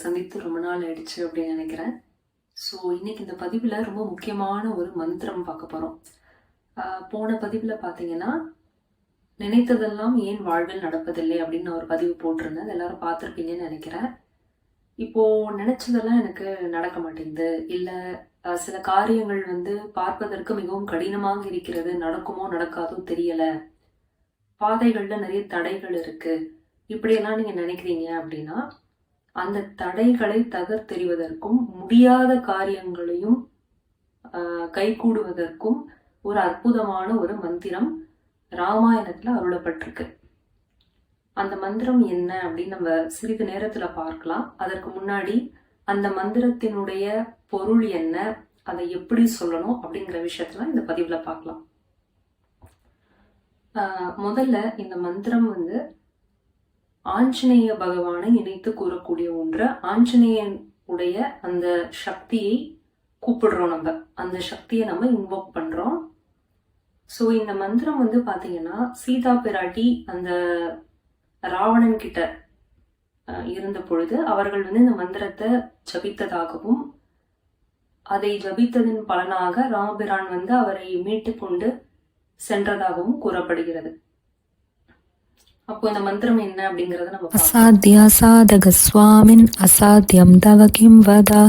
சந்தித்து ரொம்ப நாள் ஆயிடுச்சு அப்படின்னு நினைக்கிறேன். ஸோ இன்னைக்கு இந்த பதிவில் ரொம்ப முக்கியமான ஒரு மந்திரம் பார்க்க போகிறோம் போன பதிவில் பார்த்தீங்கன்னா நினைத்ததெல்லாம் ஏன் வாழ்வில் நடப்பதில்லை அப்படின்னு நான் ஒரு பதிவு போட்டிருந்தேன். அது எல்லாரும் பார்த்துருப்பீங்கன்னு நினைக்கிறேன். இப்போது நினச்சதெல்லாம் எனக்கு நடக்க மாட்டேங்குது. இல்லை சில காரியங்கள் வந்து பார்ப்பதற்கு மிகவும் கடினமாக இருக்கிறது. நடக்குமோ நடக்காதோ தெரியலை. பாதைகளில் நிறைய தடைகள் இருக்குது இப்படியெல்லாம் நீங்கள் நினைக்கிறீங்க அப்படின்னா அந்த தடைகளை தகர்த்தெறிவதற்கும் முடியாத காரியங்களையும் ஆஹ், கைகூடுவதற்கும் ஒரு அற்புதமான ஒரு மந்திரம் ராமாயணத்தில் அருளப்பட்டிருக்கு. அந்த மந்திரம் என்ன அப்படின்னு நம்ம சிறிது நேரத்தில் பார்க்கலாம். அதற்கு முன்னாடி அந்த மந்திரத்தினுடைய பொருள் என்ன அதை எப்படி சொல்லணும் அப்படிங்கிற விஷயத்தெல்லாம் இந்த பதிவில் பார்க்கலாம். முதல்ல இந்த மந்திரம் வந்து ஆஞ்சநேய பகவானை இணைத்து கூறக்கூடிய ஒன்று. ஆஞ்சநேயன் உடைய அந்த சக்தியை கூப்பிடுறோம் நம்ம. அந்த சக்தியை நம்ம இன்வோக் பண்றோம். ஸோ இந்த மந்திரம் வந்து பார்த்தீங்கன்னா சீதா பிராட்டி அந்த ராவணன் கிட்ட இருந்த பொழுது அவர்கள் வந்து இந்த மந்திரத்தை ஜபித்ததாகவும் அதை ஜபித்ததின் பலனாக ராமபிரான் வந்து அவரை மீட்டு கொண்டு சென்றதாகவும் கூறப்படுகிறது. அப்போ இந்த மந்திரம் என்ன அப்படிங்கறத நம்ம அசாத்திய சாதக சுவாமின் அசாத்தியம் தவ கிம் வதா.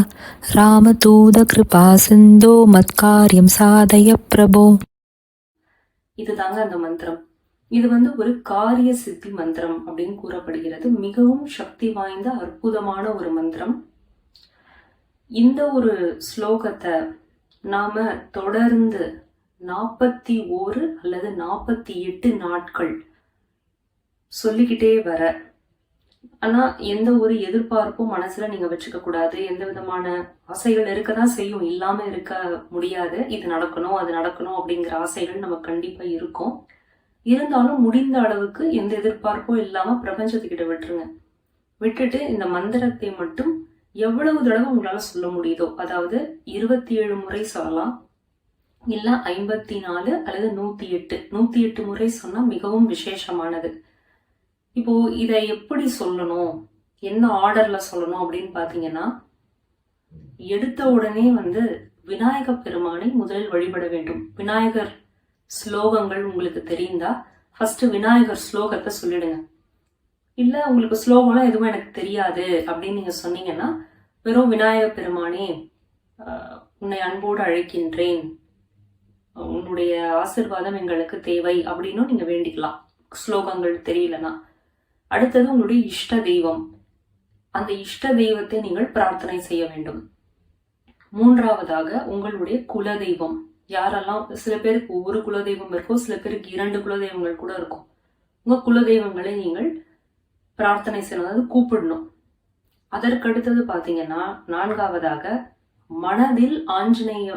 ராமதூத கிருபா சிந்தோ மத்காரியம் சாதய பிரபோ. இதுதாங்க அந்த மந்திரம். இது வந்து ஒரு காரிய சித்தி மந்திரம் அப்படின்னு கூறப்படுகிறது. மிகவும் சக்தி வாய்ந்த அற்புதமான ஒரு மந்திரம். இந்த ஒரு ஸ்லோகத்தை நாம தொடர்ந்து நாற்பத்தி ஓரு அல்லது நாற்பத்தி எட்டு நாட்கள் சொல்லிக்கிட்டே வர. ஆனால் எந்த ஒரு எதிர்பார்ப்பும் மனசில் நீங்கள் வச்சுக்கக்கூடாது எந்த விதமான ஆசைகள் இருக்க தான் செய்யும். இல்லாமல் இருக்க முடியாது. இது நடக்கணும் அது நடக்கணும் அப்படிங்கிற ஆசைகள் நமக்கு கண்டிப்பாக இருக்கும். இருந்தாலும் முடிந்த அளவுக்கு எந்த எதிர்பார்ப்பும் இல்லாமல் பிரபஞ்சத்துக்கிட்ட விட்டுருங்க. விட்டுட்டு இந்த மந்திரத்தை மட்டும் எவ்வளவு தடவை உங்களால் சொல்ல முடியுதோ அதாவது இருபத்தி ஏழு முறை சொல்லலாம். இல்லை ஐம்பத்தி நாலு அல்லது நூற்றி எட்டு. நூற்றி எட்டு முறை சொன்னால் மிகவும் விசேஷமானது. இப்போ இதை எப்படி சொல்லணும்? என்ன ஆர்டர்ல சொல்லணும் அப்படின்னு பாத்தீங்கன்னா எடுத்த உடனே வந்து விநாயக பெருமானை முதலில் வழிபட வேண்டும். விநாயகர் ஸ்லோகங்கள் உங்களுக்கு தெரிந்தா ஃபர்ஸ்ட் விநாயகர் ஸ்லோகத்தை சொல்லிடுங்க. இல்ல உங்களுக்கு ஸ்லோகம்லாம் எதுவும் எனக்கு தெரியாது அப்படின்னு நீங்க சொன்னீங்கன்னா வெறும் விநாயக பெருமானே உன்னை அன்போடு அழைக்கின்றேன். உன்னுடைய ஆசிர்வாதம் எங்களுக்கு தேவை அப்படின்னும் நீங்க வேண்டிக்கலாம். ஸ்லோகங்கள் தெரியலனா அடுத்தது உங்களுடைய இஷ்ட தெய்வம். அந்த இஷ்ட தெய்வத்தை நீங்கள் பிரார்த்தனை செய்ய வேண்டும். மூன்றாவதாக உங்களுடைய குல தெய்வம். யாரெல்லாம் சில பேருக்கு ஒரு குலதெய்வம் இருக்கும் சில பேருக்கு இரண்டு குலதெய்வங்கள் கூட இருக்கும். உங்க குலதெய்வங்களை நீங்கள் பிரார்த்தனை செய்யணும் அதாவது கூப்பிடணும். அதற்கடுத்தது பார்த்தீங்கன்னா நான்காவதாக மனதில் ஆஞ்சநேய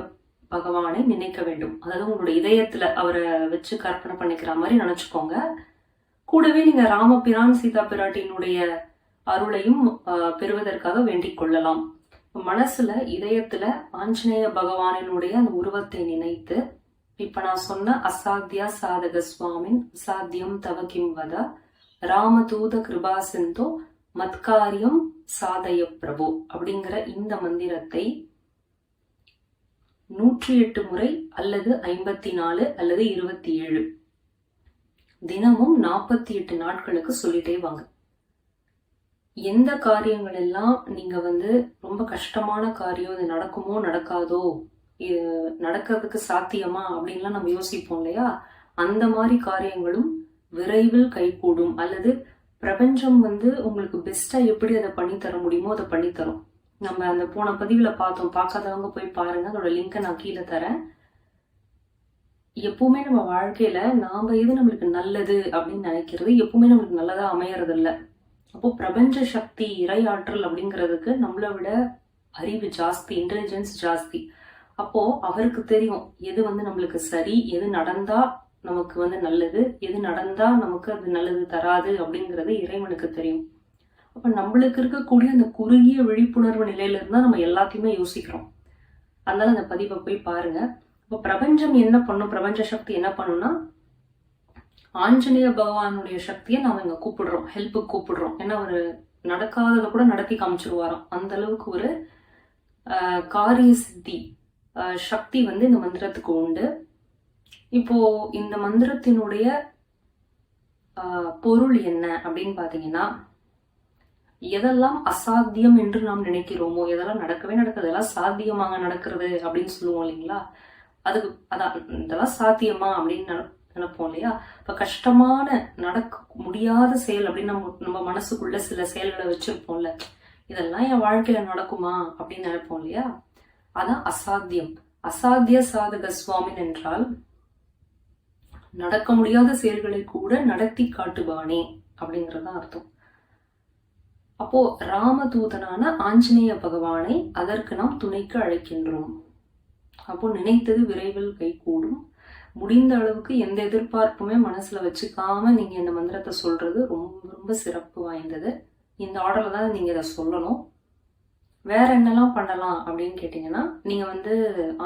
பகவானை நினைக்க வேண்டும். அதாவது உங்களுடைய இதயத்துல அவரை வச்சு கற்பனை பண்ணிக்கிற மாதிரி நினைச்சுக்கோங்க. கூடவே நீங்க ராமபிரான் சீதா பிராட்டியினுடைய அருளையும் பெறுவதற்காக வேண்டிக் கொள்ளலாம். மனசுல இதயத்துல ஆஞ்சநேய பகவானினுடைய அந்த உருவத்தை நினைத்து இப்ப நான் சொன்ன அசாத்தியா சாதக சுவாமின் அசாத்தியம் தவ வத ராமதூத கிருபா சிந்தோ மத்காரியம் சாதய பிரபு அப்படிங்கிற இந்த மந்திரத்தை நூற்றி எட்டு முறை அல்லது ஐம்பத்தி நாலு அல்லது இருபத்தி ஏழு தினமும் நாற்பத்தி எட்டு நாட்களுக்கு சொல்லிட்டே வாங்க. எந்த காரியங்கள் எல்லாம் நீங்க வந்து ரொம்ப கஷ்டமான காரியம் இது நடக்குமோ நடக்காதோ இது நடக்கிறதுக்கு சாத்தியமா அப்படின்லாம் நம்ம யோசிப்போம் இல்லையா? அந்த மாதிரி காரியங்களும் விரைவில் கைகூடும். அல்லது பிரபஞ்சம் வந்து உங்களுக்கு பெஸ்டா எப்படி அதை பண்ணி தர முடியுமோ அதை பண்ணித்தரும் நம்ம அந்த போன பதிவுல பார்த்தோம். பார்க்காதவங்க போய் பாருங்க. அதோட லிங்கை நான் கீழே தரேன். எப்பவுமே நம்ம வாழ்க்கையில நாம எது நம்மளுக்கு நல்லது அப்படின்னு நினைக்கிறது எப்பவுமே நம்மளுக்கு நல்லதா அமையறது இல்லை அப்போ பிரபஞ்ச சக்தி இறை ஆற்றல் அப்படிங்கிறதுக்கு நம்மளை விட அறிவு ஜாஸ்தி இன்டெலிஜென்ஸ் ஜாஸ்தி. அப்போ அவருக்கு தெரியும் எது வந்து நம்மளுக்கு சரி எது நடந்தா நமக்கு வந்து நல்லது எது நடந்தா நமக்கு அது நல்லது தராது அப்படிங்கிறது இறைவனுக்கு தெரியும். அப்ப நம்மளுக்கு இருக்கக்கூடிய அந்த குறுகிய விழிப்புணர்வு நிலையில இருந்தா நம்ம எல்லாத்தையுமே யோசிக்கிறோம். அதனால அந்த பதிவை போய் பாருங்க. இப்போ பிரபஞ்சம் என்ன பண்ணும்? பிரபஞ்ச சக்தி என்ன பண்ணும்னா ஆஞ்சநேய பகவானுடைய சக்தியை நாம் இங்கே கூப்பிடுறோம். ஹெல்ப்புக்கு கூப்பிடுறோம். ஏன்னா ஒரு நடக்காததை கூட நடத்தி காமிச்சிருவாராம். அந்த அளவுக்கு ஒரு காரிய சித்தி சக்தி வந்து இந்த மந்திரத்துக்கு உண்டு. இப்போ இந்த மந்திரத்தினுடைய பொருள் என்ன அப்படின்னு பார்த்தீங்கன்னா எதெல்லாம் அசாத்தியம் என்று நாம் நினைக்கிறோமோ எதெல்லாம் நடக்கவே நடக்காது எல்லாம் சாத்தியமாக நடக்கிறது அப்படின்னு சொல்லுவோம் இல்லைங்களா? அதுக்கு அதான் இதெல்லாம் சாத்தியமா அப்படின்னு நினைப்போம் இல்லையா? இப்போ கஷ்டமான நடக்க முடியாத செயல் அப்படின்னு நம்ம நம்ம மனசுக்குள்ள சில செயல்களை வச்சிருப்போம்ல. இதெல்லாம் என் வாழ்க்கையில நடக்குமா அப்படின்னு நினைப்போம் இல்லையா? அதான் அசாத்தியம். அசாத்திய சாதக சுவாமின் என்றால் நடக்க முடியாத செயல்களை கூட நடத்தி காட்டுவானே அப்படிங்கறதான் அர்த்தம். அப்போ ராமதூதனான ஆஞ்சநேய பகவானை அதற்கு நாம் துணைக்கு அழைக்கின்றோம். அப்போ நினைத்தது விரைவில் கைகூடும். முடிந்த அளவுக்கு எந்த எதிர்பார்ப்புமே மனசில் வச்சுக்காம நீங்கள் இந்த மந்திரத்தை சொல்கிறது ரொம்ப ரொம்ப சிறப்பு வாய்ந்தது. இந்த ஆர்டரில் தான் நீங்கள் இதை சொல்லணும். வேற என்னெல்லாம் பண்ணலாம் அப்படின்னு கேட்டிங்கன்னா நீங்கள் வந்து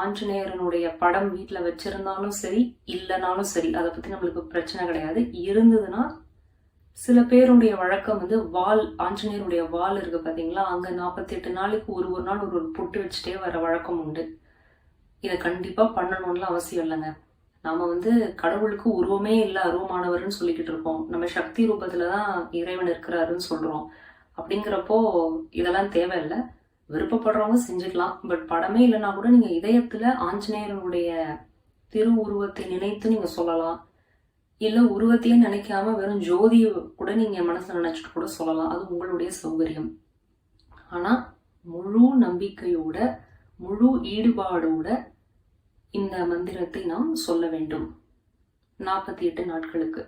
ஆஞ்சநேயரனுடைய படம் வீட்டில் வச்சுருந்தாலும் சரி இல்லைனாலும் சரி அதை பற்றி நம்மளுக்கு பிரச்சனை கிடையாது. இருந்ததுன்னா சில பேருடைய வழக்கம் வந்து வால் ஆஞ்சநேயருடைய வால் இருக்குது பார்த்தீங்களா அங்கே நாற்பத்தி எட்டு நாளைக்கு ஒரு ஒரு நாள் ஒரு ஒரு பொட்டு வச்சுட்டே வர வழக்கம் உண்டு. இதை கண்டிப்பாக பண்ணணும்னு அவசியம் இல்லைங்க. நாம் வந்து கடவுளுக்கு உருவமே இல்லை அருவமானவர்னு சொல்லிக்கிட்டு இருப்போம். நம்ம சக்தி ரூபத்தில் தான் இறைவன் இருக்கிறாருன்னு சொல்கிறோம் அப்படிங்கிறப்போ இதெல்லாம் தேவையில்லை. விருப்பப்படுறவங்க செஞ்சுக்கலாம். பட் படமே இல்லைன்னா கூட நீங்கள் இதயத்தில் ஆஞ்சநேயருடைய திரு உருவத்தை நினைத்து நீங்கள் சொல்லலாம். இல்லை உருவத்தையே நினைக்காம வெறும் ஜோதியை கூட நீங்கள் மனசில் நினச்சிட்டு கூட சொல்லலாம். அது உங்களுடைய சௌகரியம். ஆனால் முழு நம்பிக்கையோட முழு ஈடுபாடோட இந்த மந்திரத்தை நாம் சொல்ல வேண்டும். நாற்பத்தி எட்டு நாட்களுக்கு.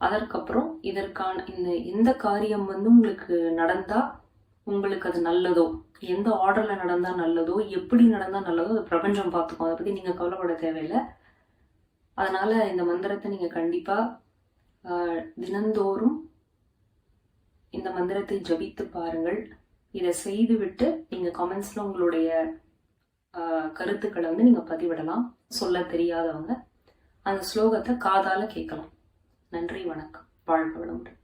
அதற்கப்புறம் இதற்கான இந்த எந்த காரியம் வந்து உங்களுக்கு நடந்தால் உங்களுக்கு அது நல்லதோ எந்த ஆர்டரில் நடந்தால் நல்லதோ எப்படி நடந்தால் நல்லதோ அது பிரபஞ்சம் பார்த்துக்கும். அதை பற்றி நீங்கள் கவலைப்பட தேவையில்லை. அதனால் இந்த மந்திரத்தை நீங்கள் கண்டிப்பாக தினந்தோறும் இந்த மந்திரத்தை ஜபித்து பாருங்கள். இதை செய்துவிட்டு நீங்கள் கமெண்ட்ஸில் உங்களுடைய கருத்துக்களை வந்து நீங்க பதிவிடலாம். சொல்ல தெரியாதவங்க அந்த ஸ்லோகத்தை காதால கேட்கலாம். நன்றி வணக்கம். வாழ்க வளமுடன்.